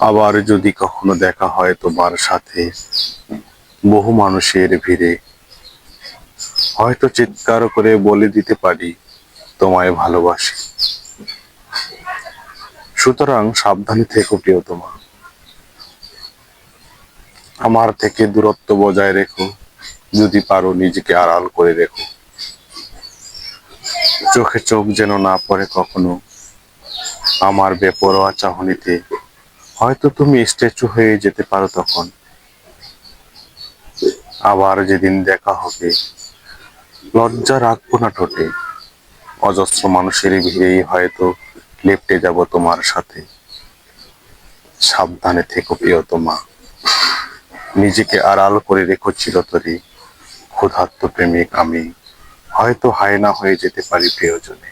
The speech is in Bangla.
আবার যদি কখনো দেখা হয় তোমার সাথে, বহু মানুষের ভিড়ে, হয়তো চিৎকার করে বলে দিতে পারি তোমায় ভালোবাসি। সুতরাং সাবধানে থেকো প্রিয়তমা। আমার থেকে দূরত্ব বজায় রেখো, যদি পারো নিজেকে আড়াল করে রেখো। চোখে চোখ যেন না পড়ে কখনো, আমার বেপরোয়া চাহনিতে হয়তো তুমি স্ট্যাচু হয়ে যেতে পারো তখন। আবার যেদিন দেখা হবে, লজ্জা রাখব না ঠোঁটে। অজস্র মানুষের ভিড়েই হয়তো লেপটে যাব তোমার সাথে। সাবধানে থেকো প্রিয়তমা। নিজেকে আড়াল করে রেখো চিরতরে। ক্ষুধার্ত প্রেমিক আমি। হয়তো হায়না হয়ে যেতে পারি প্রিয়জনে।